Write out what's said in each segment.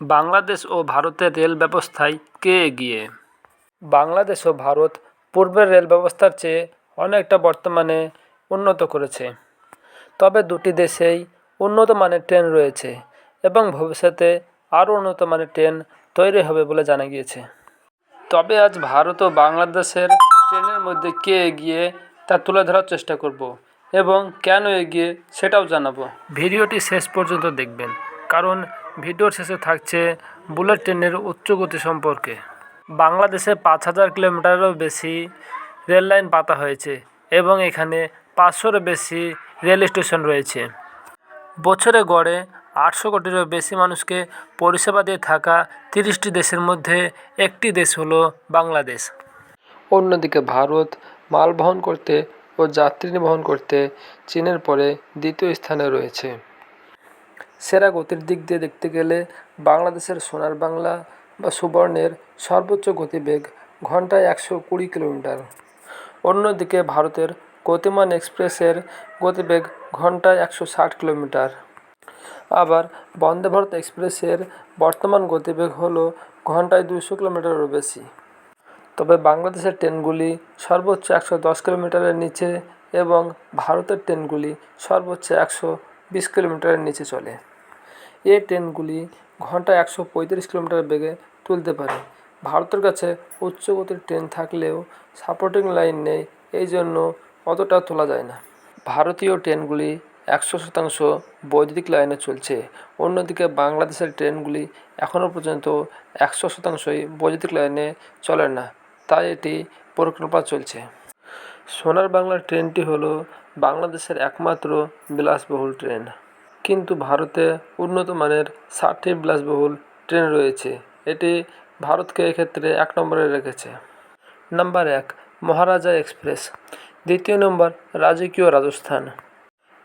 বাংলাদেশ ও ভারতের রেল ব্যবস্থায় কে এগিয়ে? বাংলাদেশ ও ভারত পূর্বের রেল ব্যবস্থার চেয়ে অনেকটা বর্তমানে উন্নত করেছে। তবে দুটি দেশেই উন্নত মানের ট্রেন রয়েছে এবং ভবিষ্যতে আরও উন্নত মানের ট্রেন তৈরি হবে বলে জানা গিয়েছে। তবে আজ ভারত ও বাংলাদেশের ট্রেনের মধ্যে কে এগিয়ে তা তুলে ধরার চেষ্টা করব এবং কেন এগিয়ে সেটাও জানাব। ভিডিওটি শেষ পর্যন্ত দেখবেন, কারণ ভিডিওর শেষে থাকছে বুলেট ট্রেনের উচ্চগতি সম্পর্কে। বাংলাদেশে পাঁচ হাজার কিলোমিটারেরও বেশি রেল লাইন পাতা হয়েছে এবং এখানে পাঁচশোরও বেশি রেল স্টেশন রয়েছে। বছরে গড়ে আটশো কোটিরও বেশি মানুষকে পরিষেবা দিয়ে থাকা তিরিশটি দেশের মধ্যে একটি দেশ হলো বাংলাদেশ। অন্যদিকে ভারত মাল বহন করতে ও যাত্রী বহন করতে চীনের পরে দ্বিতীয় স্থানে রয়েছে। সেরা গতির দিক দিয়ে দেখতে গেলে বাংলাদেশের সোনার বাংলা বা সুবর্ণের সর্বোচ্চ গতিবেগ ঘন্টায় একশো কুড়ি কিলোমিটার। অন্যদিকে ভারতের গতিমান এক্সপ্রেসের গতিবেগ ঘন্টায় একশো ষাট কিলোমিটার। আবার বন্দে ভারত এক্সপ্রেসের বর্তমান গতিবেগ হল ঘন্টায় দুশো কিলোমিটারেরও বেশি। তবে বাংলাদেশের ট্রেনগুলি সর্বোচ্চ একশো দশ কিলোমিটারের নিচে এবং ভারতের ট্রেনগুলি সর্বোচ্চ একশো বিশ কিলোমিটারের নিচে চলে। এই ট্রেনগুলি ঘন্টায় একশো পঁয়ত্রিশ কিলোমিটার বেগে তুলতে পারে। ভারতের কাছে উচ্চ গতির ট্রেন থাকলেও সাপোর্টিং লাইন নেই, এই জন্য অতটা তোলা যায় না। ভারতীয় ট্রেনগুলি একশো শতাংশ বৈদ্যুতিক লাইনে চলছে। অন্যদিকে বাংলাদেশের ট্রেনগুলি এখনও পর্যন্ত একশো শতাংশই বৈদ্যুতিক লাইনে চলে না, তাই এটি পরিকল্পনা চলছে। সোনার বাংলার ট্রেনটি হলো বাংলাদেশের একমাত্র বিলাসবহুল ট্রেন। কিন্তু ভারতে উন্নত মানের ষাটটি বিলাসবহুল ট্রেন রয়েছে। এটি ভারতকে এক্ষেত্রে এক নম্বরে রেখেছে। নাম্বার এক, মহারাজা এক্সপ্রেস। দ্বিতীয় নম্বর, রাজকীয় রাজস্থান।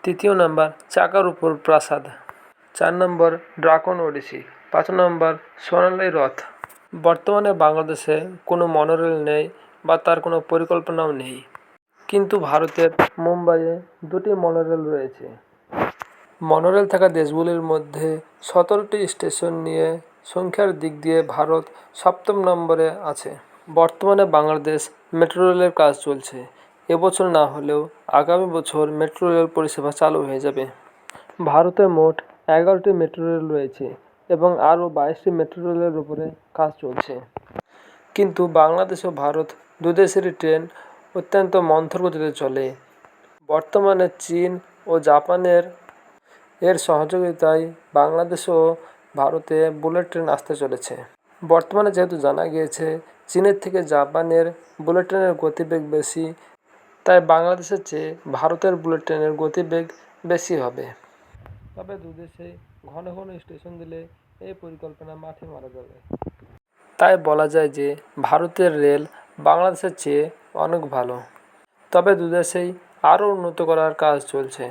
তৃতীয় নম্বর চাকার উপর প্রাসাদ। চার নম্বর, ড্রাকন ওডিসি। পাঁচ নম্বর, সোনালী রথ। বর্তমানে বাংলাদেশে কোনো মনোরেল নেই বা তার কোনো পরিকল্পনাও নেই। কিন্তু ভারতের মুম্বাইয়ে দুটি মনোরেল রয়েছে। মনোরেল থাকা দেশগুলির মধ্যে সতেরোটি স্টেশন নিয়ে সংখ্যার দিক দিয়ে ভারত সপ্তম নম্বরে আছে। বর্তমানে বাংলাদেশ মেট্রো রেলের কাজ চলছে। এবছর না হলেও আগামী বছর মেট্রো রেল পরিষেবা চালু হয়ে যাবে। ভারতে মোট এগারোটি মেট্রো রেল রয়েছে এবং আরও বাইশটি মেট্রো রেলের উপরে কাজ চলছে। কিন্তু বাংলাদেশ ও ভারত দু দেশেরই ট্রেন অত্যন্ত মন্থর গতিতে চলে। বর্তমানে চীন ও জাপানের এর সহযোগিতায় বাংলাদেশ ও ভারতে বুলেট ট্রেন আসতে চলেছে। বর্তমানে যেহেতু জানা গিয়েছে, চীনের থেকে জাপানের বুলেট ট্রেনের গতিবেগ বেশি, তাই বাংলাদেশের চেয়ে ভারতের বুলেট ট্রেনের গতিবেগ বেশি হবে। তবে দুদেশে ঘন ঘন স্টেশন দিলে এই পরিকল্পনা মাঠে মারা যাবে। তাই বলা যায় যে, ভারতের রেল বাংলাদেশের চেয়ে অনেক ভালো। তবে দুদেশেই আরও উন্নত করার কাজ চলছে।